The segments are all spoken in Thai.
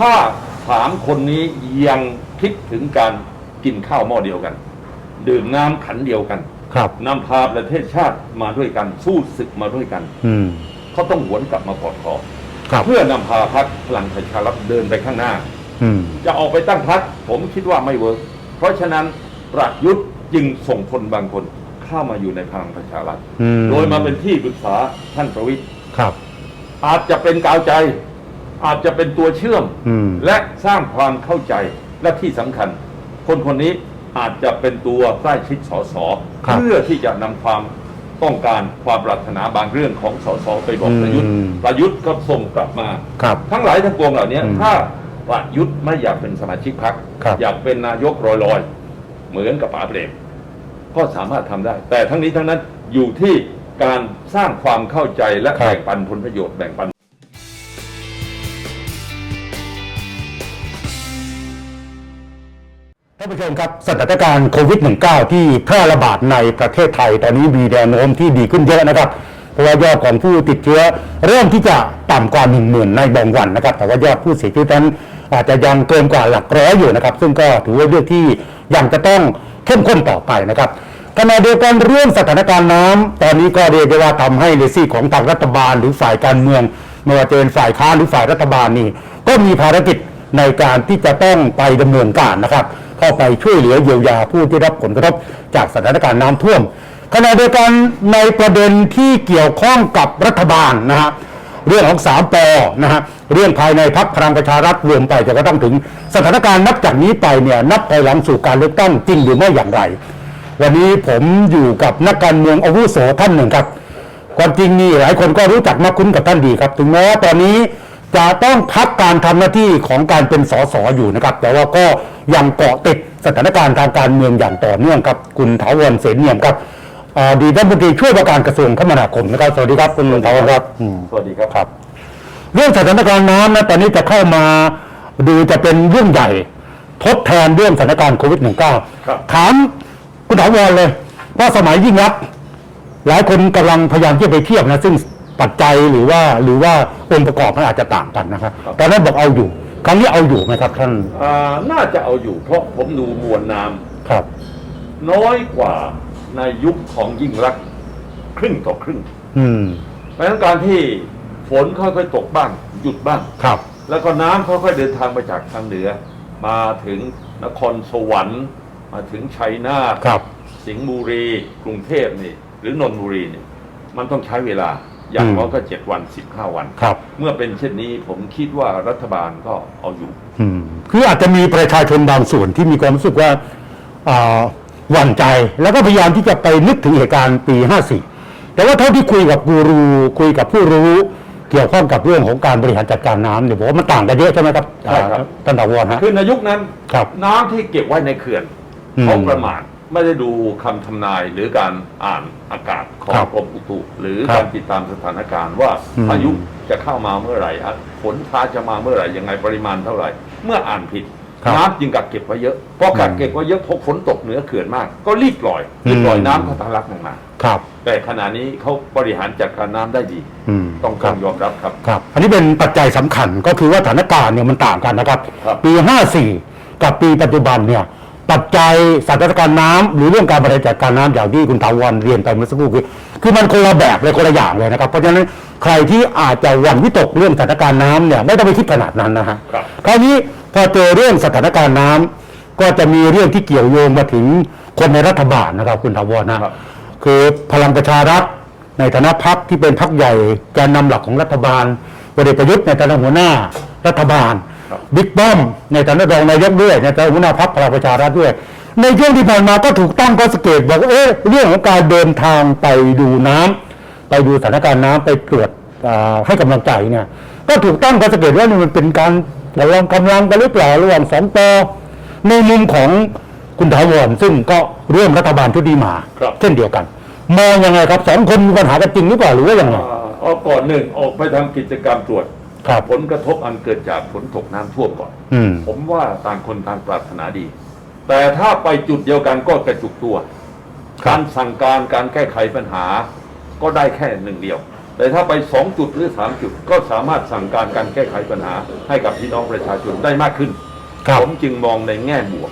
ถ้าสามคนนี้ยังคิดถึงการกินข้าวหม้อเดียวกัน ดื่มน้ำขันเดียวกันครับ นำพาประเทศชาติมาด้วยกัน สู้ศึกมาด้วยกัน อืม เขาต้องหวนกลับมากอดคอครับ เพื่อนำพาพรรคพลังประชารัฐเดินไปข้างหน้า อืม จะออกไปตั้งพรรคผมคิดว่าไม่เวิร์กเพราะฉะนั้นประยุทธ์จึงส่งคนบางคนเข้ามาอยู่ในพลังประชารัฐ อืมโดยมาเป็นที่ปรึกษาท่านประวิตย ครับ อาจจะเป็นกาวใจ อาจจะเป็นตัวเชื่อมอืม และสร้างความเข้าใจและที่สำคัญ คนคนนี้อาจจะเป็นตัวใกล้ชิดสสครับ เพื่อที่จะนำความต้องการความปรารถนาบางเรื่องของสสไปบอกประยุทธ์อืมประยุทธ์ก็ส่งกลับมา ครับ ทั้งหลายทั้งปวงเหล่านี้อืมถ้าประยุทธ์ไม่อยากเป็นสมาชิกพรรคครับอยากเป็นนายกลอยๆ เหมือนกับป๋าเปรมก็สามารถทำได้ แต่ทั้งนี้ทั้งนั้นอยู่ที่การสร้างความเข้าใจและครับ แบ่งปันผลประโยชน์แบ่งปัน ท่านผู้ชมครับสถานการณ์โควิด -19 ที่แพร่ระบาดในประเทศไทย ตอนนี้มีแนวโน้มที่ดีขึ้นเยอะนะครับ เพราะว่ายอดของผู้ติดเชื้อเริ่มที่จะต่ำกว่า 1 0,000 ในบางวันนะครับ แต่ว่ายอดผู้เสียชีวิตนั้นอาจจะยังเกินกว่าหลักร้อยอยู่นะครับ ซึ่งก็ถือว่าเรื่องที่ยังจะต้องเข้มข้นต่อไปนะครับขณะเดียวกันเรื่องสถานการณ์น้ำตอนนี้ก็เรียกได้ว่าทำให้ในซีกของทางรัฐบาลหรือฝ่ายการเมืองไม่ว่าจะเป็นฝ่ายค้านหรือฝ่ายรัฐบาลนี่ก็มีภารกิจในการที่จะต้องไปดำเนินการนะครับ เข้าไปช่วยเหลือเยียวยาผู้ที่รับผลกระทบจากสถานการณ์น้ำท่วมขณะเดียวกันในประเด็นที่เกี่ยวข้องกับรัฐบาลนะฮะเรื่องของสามปอนะฮะเรื่องภายในพักพลังประชารัฐรวมไปจนกระทั่งถึงสถานการณ์นับจากนี้ไปเนี่ยนับไปหลังสู่การเลือกตั้งจริงหรือไม่อย่างไร วันนี้ผมอยู่กับนักการเมืองอาวุโสท่านหนึ่งครับความจริงนี่หลายคนก็รู้จักมักคุ้นกับท่านดีครับ ถึงแม้ว่าตอนนี้จะต้องพักการทำหน้าที่ของการเป็นสสอยู่นะครับ แต่ว่าก็ ยังเกาะติดสถานการณ์ทางการเมืองอย่างต่อเนื่องครับ คุณถาวรเสนเนียมครับอดีตรัฐมนตรีช่วยว่าการกระทรวงคมนาคมนะครับสวัสดีครับคุณถาวรครับอืมสวัสดีครับครับ เรื่องสถานการณ์น้ำนะตอนนี้จะเข้ามาดูจะเป็นเรื่องใหญ่ทดแทนเรื่องสถานการณ์โควิด -19 ครับถามคุณถาวรเลยว่าสมัยยิ่งรักษณ์หลายคนกำลังพยายามที่จะไปเทียบนะซึ่งปัจจัยหรือว่าหรือว่าองค์ประกอบมันอาจจะต่างกันนะครับตอนนั้นบอกเอาอยู่ ครั้งนี้เอาอยู่ไหมครับท่านอ่าน่าจะเอาอยู่เพราะผมดูมวลน้ำครับน้อยกว่าในยุคของยิ่งรักษณ์ครึ่งต่อครึ่ง อืมเพราะฉะนั้นการที่ฝนค่อยๆตกบ้าง หยุดบ้าง ครับ แล้วก็น้ำค่อยๆเดินทางมาจากทางเหนือ มาถึงนครสวรรค์ มาถึงชัยนาทครับ สิงห์บุรี กรุงเทพนี่ หรือนนทบุรีนี่มันต้องใช้เวลา อย่างอืมน้อยก็เจ็ดวันสิบห้าวัน ครับ เมื่อเป็นเช่นนี้ผมคิดว่ารัฐบาลก็เอาอยู่ อืมคืออาจจะมีประชาชนบางส่วนที่มีความรู้สึกว่าอ่าหวั่นใจแล้วก็พยายามที่จะไปนึกถึงเหตุการณ์ปี 54 แต่ว่าเท่าที่คุยกับกูรูคุยกับผู้รู้เกี่ยวข้องกับเรื่องของการบริหารจัดการน้ำเนี่ยบอกว่ามันต่างกันเยอะใช่ไหมครับใช่ครับ อ่าท่านถาวรฮะ คือในยุคนั้น ครับน้ำที่เก็บไว้ในเขื่อนอืม เขาประมาท ไม่ได้ดูคำทำนายหรือการอ่านอากาศของครับกรมอุตุหรือครับการติดตามสถานการณ์ว่าอืม พายุจะเข้ามาเมื่อไหร่อะฝนฟ้าจะมาเมื่อไหร่ยังไงปริมาณเท่าไหร่ เมื่ออ่านผิดครับน้ำจึงกักเก็บไว้เยอะพอกักอืมเก็บไว้เยอะพอฝนตกเหนือเขื่อนมาก ก็รีบปล่อยรีบปล่อยอืม น้ำเข้าทะลักลงมา ครับ แต่ขณะนี้เขาบริหารจัดการน้ำได้ดี อืมต้องครัต้อบ งยอมรับครับ ครับ อันนี้เป็นปัจจัยสำคัญก็คือว่าสถานการณ์เนี่ยมันต่างกันนะครับ ครับปี 54 กับปีปัจจุบันเนี่ย ปัจจัยสถานการณ์น้ำหรือเรื่องการบริหารจัดการน้ำอย่างที่คุณถาวรเรียนไปเมื่อสักครู่คือคือมันคนละแบบเลยคนละอย่างเลยนะครับ เพราะฉะนั้นใครที่อาจจะหวั่นวิตกเรื่องสถานการณ์น้ำเนี่ยไม่ต้องไปคิดขนาดนั้นนะฮะครับคราวนี้พอเจอเรื่องสถานการณ์น้ำก็จะมีเรื่องที่เกี่ยวโยงมาถึงคนในรัฐบาลนะครับ คุณถาวรนะครับคือพลังประชารัฐในฐานะพักที่เป็นพักใหญ่แกนนำหลักของรัฐบาลพลเอกประยุทธ์ในฐานะหัวหน้ารัฐบาลครั บบิ๊กป้อมในฐานะรองนายกด้วยในฐานะหัวหน้าพักพลังประชารัฐด้วย ในช่วงที่ผ่านมาก็ถูกตั้งข้อสังเกตบอกว่าเอ๊ะเรื่องของการเดินทางไปดูน้ำไปดูสถานการณ์น้ำไปตรวจอ่าให้กำลังใจเนี่ยก็ถูกตั้งข้อสังเกตว่านี่มันเป็นการระลองกำลังกันหรือเปล่าระหว่างสองปอในมุมของคุณถาวรซึ่งก็ร่วมรัฐบาลชุดนี้มาครับเช่นเดียวกันมองยังไงครับสองคนมีปัญหากันจริงหรือเปล่าหรือว่ายังไงอ่าเอาก่อนหนึ่งออกไปทำกิจกรรมตรวจ ครับผลกระทบอันเกิดจากฝนตกน้ำท่วมก่อน อืม ผมว่าต่างคนต่างปรารถนาดี แต่ถ้าไปจุดเดียวกันก็กระจุกตัว ครับ การสั่งการการแก้ไขปัญหาก็ได้แค่หนึ่งเดียว แต่ถ้าไปสองจุดหรือสามจุดก็สามารถสั่งการการแก้ไขปัญหา ให้กับพี่น้องประชาชนได้มากขึ้น ครับ ผมจึงมองในแง่บวก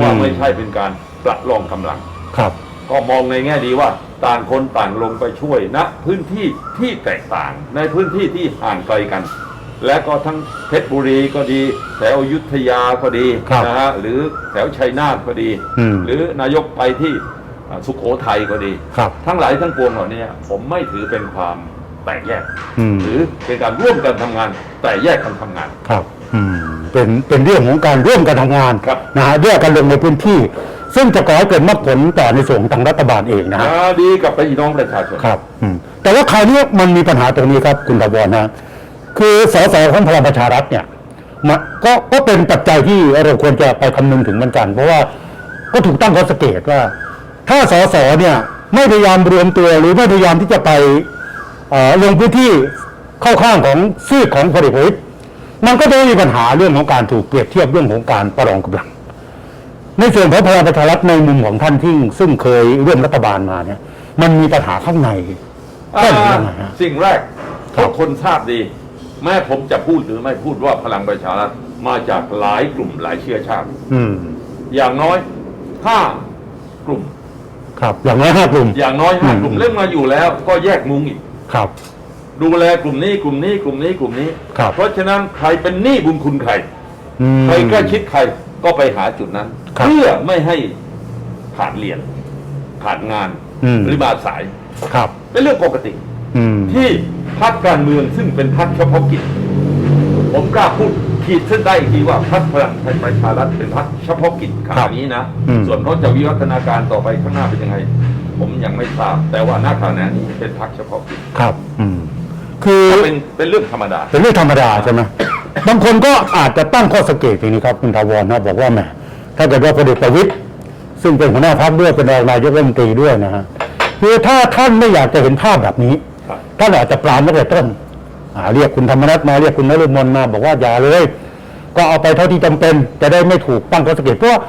ว่าอืม ไม่ใช่เป็นการประลองกำลัง ครับ ก็มองในแง่ดีว่า ต่างคนต่างลงไปช่วยณพื้นที่ที่แตกต่างในพื้นที่ที่ห่างไกลกัน และก็ทั้งเพชรบุรีก็ดี แถวอยุธยาก็ดีครับนะฮะหรือแถวชัยนาทก็ดีอืมหรือนายกไปที่อ่าสุขโขทัยก็ดีครับทั้งหลายทั้งปวงเหล่านี้ผมไม่ถือเป็นความแตกแยกอืมหรือเป็นการร่วมกันทำงาน แต่แยกกันทำงานครับอืมเป็นเป็นเรื่องของการร่วมกันทำงานครับนะฮะด้วยกันลงในพื้นที่ ซึ่งจะก่อให้เกิดมรรคผลต่อในส่วนของทางรัฐบาลเองนะฮะ อ่าดีกับพี่น้องประชาชน ครับอืมแต่ว่าคราวนี้มันมีปัญหาตรงนี้ครับคุณตะวรนะ คือสสของพลังประชารัฐเนี่ยมันก็ก็เป็นปัจจัยที่เราควรจะไปคำนึงถึงเหมือนกัน เพราะว่าก็ถูกตั้งข้อสังเกตว่า ถ้าสสเนี่ยไม่พยายามรวมตัวหรือไม่พยายามที่จะไปเอ่อลงพื้นที่เข้าข้างของซีกของพลเอกประวิตยมันก็จะมีปัญหาเรื่องของการถูกเปรียบเทียบเรื่องของการประลองกำลัง ในส่วนของพลังประชารัฐในมุมของท่านที่ซึ่งเคยร่วมรัฐบาลมาเนี่ย มันมีปัญหาข้างในอ่าแก้หรือยังไงฮะ สิ่งแรกครัทุบ กคนทราบดี แม้ผมจะพูดหรือไม่พูดว่าพลังประชารัฐมาจากหลายกลุ่มหลายเชื้อชาติ อืม อย่างน้อยห้ากลุ่ม ครับอย่างน้อยห้ากลุ่ม อย่างน้อยห้ากลุ่มอืมเรื่องมาอยู่แล้ว ก็แยกมุงอีก ครับ ดูแลกลุ่มนี้กลุ่มนี้กลุ่มนี้กลุ่มนี้ ครับ เพราะฉะนั้นใครเป็นหนี้บุญคุณใคร อืม ใครใกล้ชิดใครก็ไปหาจุดนั้นครับ เพื่อไม่ให้ขาดเรียนขาดงานอืมหรือมาสายครับ เป็นเรื่องปกติอืมที่พรรคการเมืองซึ่งเป็นพรรคเฉพาะกิจ ผมกล้าพูดขีดเส้นได้อีกทีว่าพรรคพลังประชารัฐเป็นพรรคเฉพาะกิจขณะนี้นะอืมส่วนเขาจะวิวัฒนาการต่อไปข้างหน้าเป็นยังไง ผมยังไม่ทราบ แต่ว่าณขณะนี้เป็นพรรคเฉพาะกิจครับ อืมคือก็เป็นเป็นเรื่องธรรมดา เป็นเรื่องธรรมดาใช่ไหมบางคนก็อาจจะตั้งข้อสังเกตอย่างนี้ครับ คุณทาวรนะบอกว่าแหม ถ้าเกิดว่าพลเอกประวิตยซึ่งเป็นหัวหน้าพรรคด้วยเป็นรองนายกรัฐมนตรีด้วยนะฮะคือถ้าท่านไม่อยากจะเห็นภาพแบบนี้ครับท่านอาจจะปรามตั้งแต่ต้นอ่าเรียกคุณธรรมนัฐมาเรียกคุณนฤมลมาบอกว่าอย่าเลย ก็เอาไปเท่าที่จำเป็นจะได้ไม่ถูกตั้งข้อสังเกตเพราะว่า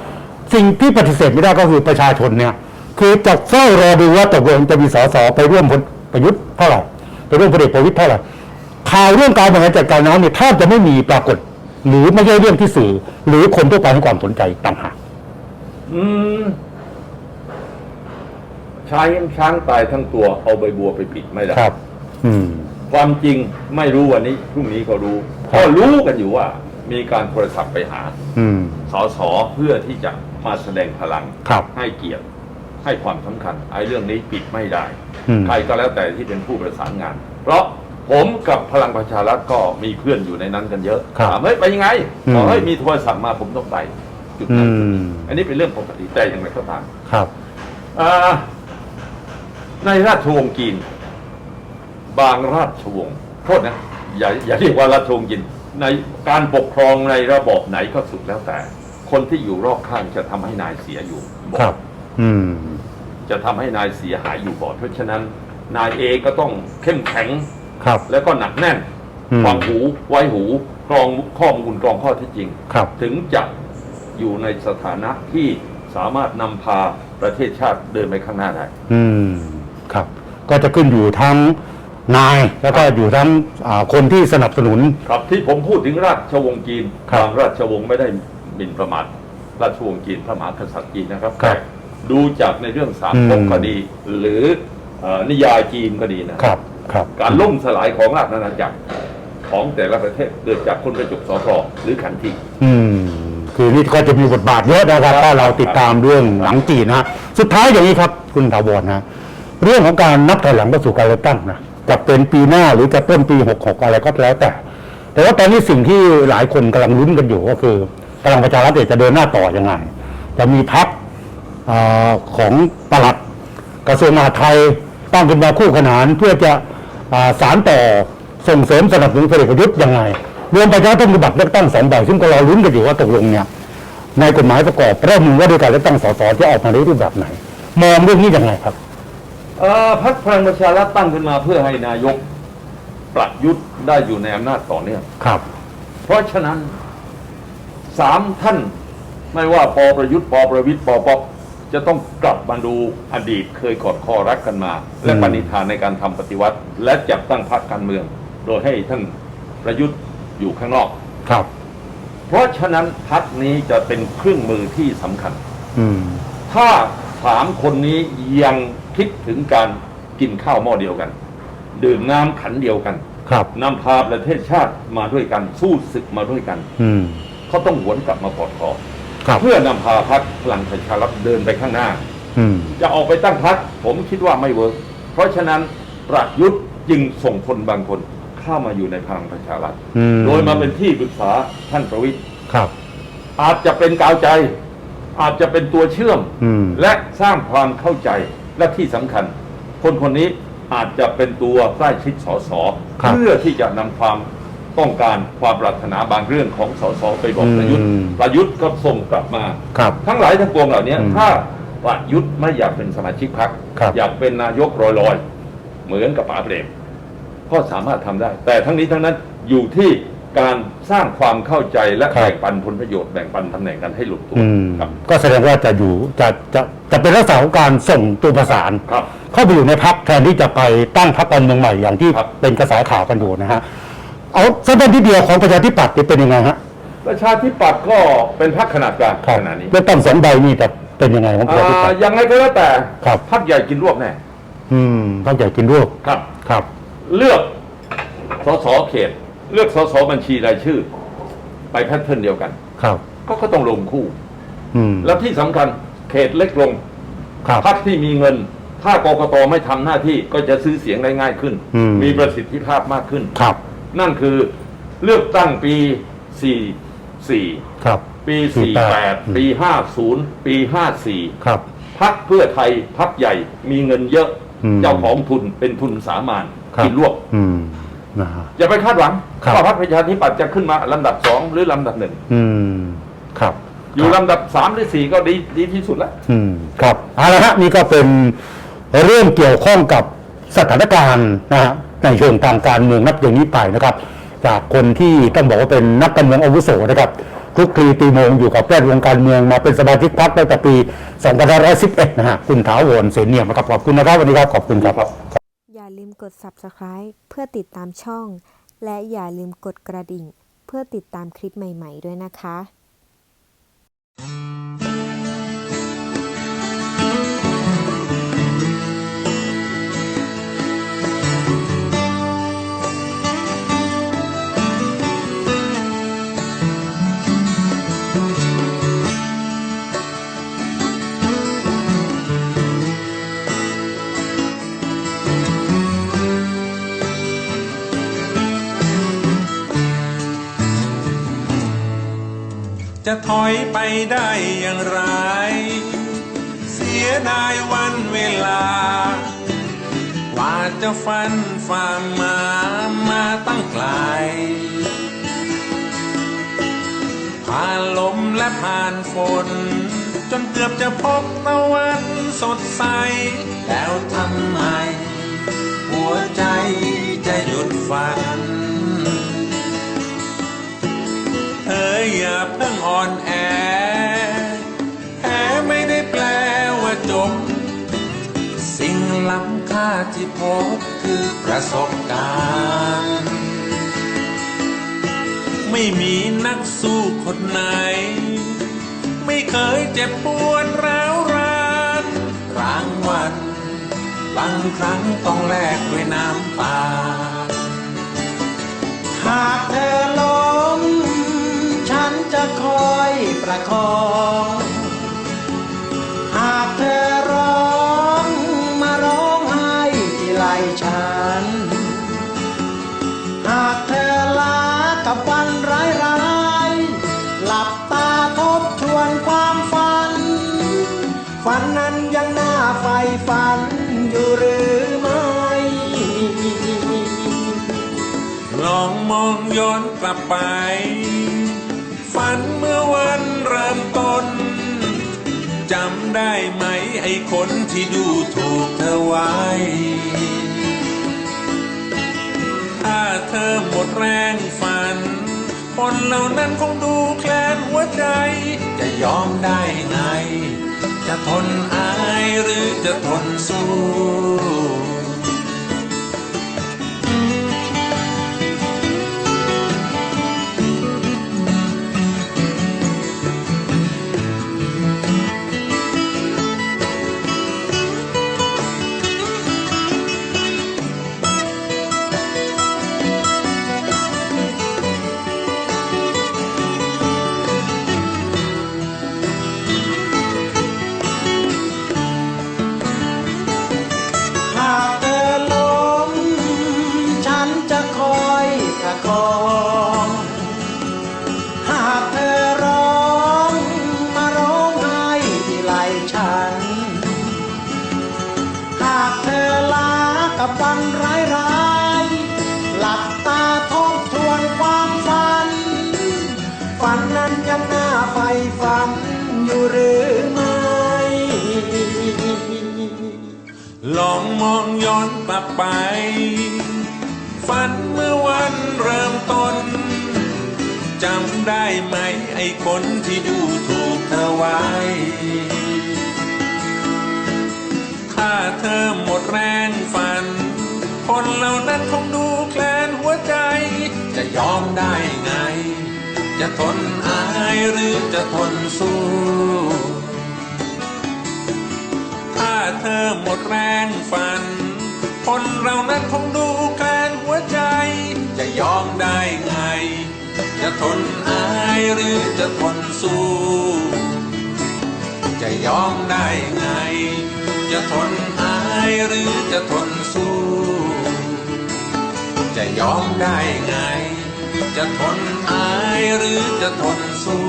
สิ่งที่ปฏิเสธไม่ได้ก็คือประชาชนเนี่ยคือจะเฝ้ารอดูว่าตกลงจะมีสสไปร่วมพลประยุทธ์เท่าไหร่ไปร่วมพลเอกประวิตยเท่าไหร่ข่าวเรื่องการบริหารจัดการน้ำเนี่ยแทบจะไม่มีปรากฏ หรือไม่ใช่เรื่องที่สื่อ หรือคนทั่วไปให้ความสนใจต่างหากอืมช้างช้างตายทั้งตัวเอาใบบัวไปปิดไม่ได้ครับ อืม ความจริงไม่รู้วันนี้พรุ่งนี้ก็รู้ครับก็รู้กันอยู่ว่า มีการโทรศัพท์ไปหา อืมสสเพื่อที่จะมาแสดงพลังครับให้เกียรติให้ความสำคัญไอ้เรื่องนี้ปิดไม่ได้อืมใครก็แล้วแต่ที่เป็นผู้ประสานงาน เพราะ ผมกับพลังประชารัฐก็มีเพื่อนอยู่ในนั้นกันเยอะครับถามเฮ้ยไปยังไงอืม บอกเฮ้ยมีโทรศัพท์มาผมต้องไปจุดอืนั้นมอันนี้เป็นเรื่องปกติแต่อย่างไรก็ตามครับอ่าในราชวงศ์จีน บางราชวงศ์โทษนะอย่าอย่าเรียกว่าราชวงศ์จีนในการปกครองในระบอบไหนก็สุดแล้วแต่ คนที่อยู่รอบข้างจะทำให้นายเสียอยู่บ่อย ครับ อืม จะทำให้นายเสียหายอยู่บ่อยเพราะฉะนั้นนายเองก็ต้องเข้มแข็ง ครับ แล้วก็หนักแน่นอืม ฟังหูไว้หูกรองข้อมูลกรองข้อเที่จริง ครับ ถึงจะอยู่ในสถานะที่สามารถนำพาประเทศชาติเดินไปข้างหน้าได้ อืม ครับ ก็จะขึ้นอยู่ทั้งนาย แล้วก็อยู่ทั้งอ่าคนที่สนับสนุน ครับที่ผมพูดถึงราชวงศ์จีนครับบางราชวงศ์ไม่ได้หมิ่นประมาทราชวงศ์จีนพระมหากษัตริย์จีนนะครับครับแต่ดูจากในเรื่องสามอืม ก๊กก็ดี หรือเอ่อนิยายจีนก็ดีนะครับ ครับการล่มสลายของราชอาณาจักรของแต่ละประเทศเกิดจากคนประจุสอพอหรือขันทีอืมคือนี่ก็จะมีบทบาทเยอะนะครับครับถ้าเราติดตามเรื่องหลังจีนนะสุดท้ายอย่างนี้ครับ คุณถาวรนะเรื่องของการนับถอยหลังเข้าสู่การเลือกตั้งนะจะเป็นปีหน้าหรือจะต้นปีหกหกอะไรก็แล้วแต่ แต่ว่าตอนนี้สิ่งที่หลายคนกำลังลุ้นกันอยู่ก็คือพลังประชารัฐเองจะเดินหน้าต่อยังไง จะมีพักของปลัดกระทรวงมหาดไทยตั้งขึ้นมาคู่ขนานเพื่อจะอ่า สารต่อส่งเสริมสนับสนุนพลเอกประยุทธ์ยังไง รวมไปทั้งต้นฉบับเลือกตั้งสองใบซึ่งก็รอลุ้นกันอยู่ว่าตกลงเนี่ยในกฎหมายประกอบระบุว่าด้วยการเลือกตั้งสสจะออกมาในรูปแบบไหน มองเรื่องนี้ยังไงครับเอ่อพรรคพลังประชารัฐตั้งขึ้นมาเพื่อให้นายกประยุทธ์ได้อยู่ในอำนาจต่อเนื่องครับ เพราะฉะนั้นสามท่านไม่ว่าปอประยุทธ์ปอประวิทย์ปอปอ จะต้องกลับมาดูอดีตเคยกอดคอรักกันมา และอืมปณิธานในการทำปฏิวัติ และจัดตั้งพรรคการเมือง โดยให้ท่านประยุทธ์อยู่ข้างนอก ครับ เพราะฉะนั้นพรรคนี้จะเป็นเครื่องมือที่สำคัญ อืม ถ้าสามคนนี้ยังคิดถึงการกินข้าวหม้อเดียวกัน ดื่มน้ำขันเดียวกันครับ นำพาประเทศชาติมาด้วยกันสู้ศึกมาด้วยกัน อืม เขาต้องหวนกลับมากอดคอครับ เพื่อนำพาพรรคพลังประชารัฐเดินไปข้างหน้าอืมจะออกไปตั้งพรรคผมคิดว่าไม่เวิร์กเพราะฉะนั้นประยุทธ์จึงส่งคนบางคนเข้ามาอยู่ในพลังประชารัฐอืมโดยมาเป็นที่ปรึกษาท่านประวิตยครับอาจจะเป็นกาวใจ อาจจะเป็นตัวเชื่อมอืมและสร้างความเข้าใจและที่สำคัญ คนคนนี้อาจจะเป็นตัวใกล้ชิดสสครับเพื่อที่จะนำความ ต้องการความปรารถนาบางเรื่องของสสไปบอกประยุทธ์อืมประยุทธ์ก็ส่งกลับมา ครับ ทั้งหลายทั้งปวงเหล่านี้อืมถ้าประยุทธ์ไม่อยากเป็นสมาชิกพรรคครับ อยากเป็นนายกลอยๆ เหมือนกับป๋าเปรมก็สามารถทำได้ แต่ทั้งนี้ทั้งนั้นอยู่ที่การสร้างความเข้าใจและครับ แบ่งปันผลประโยชน์แบ่งปันตำแหน่งกันให้ลงตัวอืมครับ ก็แสดงว่าจะอยู่จะจะจะเป็นลักษณะของการส่งตัวประสาน ครับ เข้าไปอยู่ในพักแทนที่จะไปตั้งพักการเมืองใหม่อย่างที่ครับ เป็นกระแสข่าวกันอยู่นะฮะ เอาสั้นๆที่เดียวของประชาธิปัตย์นี่เป็นยังไงฮะประชาธิปัตย์ก็เป็นพรรคขนาดกลางครับขนาดนี้เลือกตั้งสองใบนี่จะเป็นยังไงของประชาธิปัอ่าตย์ยังไงก็แล้วแต่ครับพรรคใหญ่กินรวบแน่อืมพักใหญ่กินรวบครับครับ เลือกสสเขต เลือกสสบัญชีรายชื่อ ไปแพทเทิร์นเดียวกัน ครับ ก็ก็ต้องลงคู่ อืมแล้วที่สำคัญเขตเล็กลงครับพรรคที่มีเงิน ถ้ากกตไม่ทำหน้าที่ก็จะซื้อเสียงได้ง่ายขึ้นอืมมีประสิทธิภาพมากขึ้นครับ นั่นคือเลือกตั้งปี 44 ครับ ปี 48 48 ปี 50 ปี 54 ครับ พักเพื่อไทยพักใหญ่มีเงินเยอะ อืม เจ้าของทุนเป็นทุนสามัญครับกินรวบ อืมนะฮะ อย่าไปคาดหวังครับ ว่าพรรคประชาธิปัตย์จะขึ้นมาลำดับสองหรือลำดับหนึ่งอืม ครับอยู่ลำดับสามหรือสี่ก็ดีดีที่สุดแล้ว อืมครับเอาละฮะนี่ก็เป็นเรื่องเกี่ยวข้องกับสถานการณ์นะฮะ ในเชิงทางการเมืองนับอย่างนี้ไปนะครับ จากคนที่ต้องบอกว่าเป็นนักการเมืองอาวุโสนะครับคลุกคลีตีโมงอยู่กับแวดวงการเมืองมาเป็นสมาชิกพรรคตั้งแต่ปี2511 นะฮะคุณถาวรเสนเนียมนะครับขอบคุณนะครับวันนี้ครับขอบคุณครับ อย่าลืมกด subscribe เพื่อติดตามช่อง และอย่าลืมกดกระดิ่ง เพื่อติดตามคลิปใหม่ ๆ ด้วยนะคะ จะถอยไปได้อย่างไร เสียดายวันเวลาว่าจะฟันฝ่ามามาตั้งไกล ผ่านลมและผ่านฝน จนเกือบจะพบตะวันสดใส แล้วทำไม หัวใจจะหยุดฝัน ออย่าเพิ่งอ่อนแอแพ้ไม่ได้แปลว่าจบ สิ่งล้ำค่าที่พบคือประสบการณ์ ไม่มีนักสู้คนไหน ไม่เคยเจ็บปวดร้าวรานรางวัลบางครั้งต้องแลกด้วยน้ำตาหากเธอล้มฉัน จะคอยประคอง หากเธอร้องมาร้องไห้ที่ไหลฉัน หากเธอลากับวันร้ายร้ายหลับตาทบทวนความฝัน ฝันนั้นยังน่าใฝ่ฝันอยู่หรือไม่ลองมองย้อนกลับไป คนที่ดูถูกเธอไว้ ถ้าเธอหมดแรงฝัน คนเหล่านั้นคงดูแคลนหัวใจ จะยอมได้ไง จะทนอายหรือจะทนสู้ ลองมองย้อนกลับไป ฝันเมื่อวันเริ่มต้นจำได้ไหมไอ้คนที่ดูถูกเธอไว้ ถ้าเธอหมดแรงฝัน คนเหล่านั้นคงดูแคลนหัวใจ จะยอมได้ไง จะทนอายหรือจะทนสู้ เธอหมดแรงฝัน คนเรานั้นคงดูแคลนหัวใจ จะยอมได้ไง จะทนอายหรือจะทนสู้ จะยอมได้ไง จะทนอายหรือจะทนสู้ จะยอมได้ไง จะทนอายหรือจะทนสู้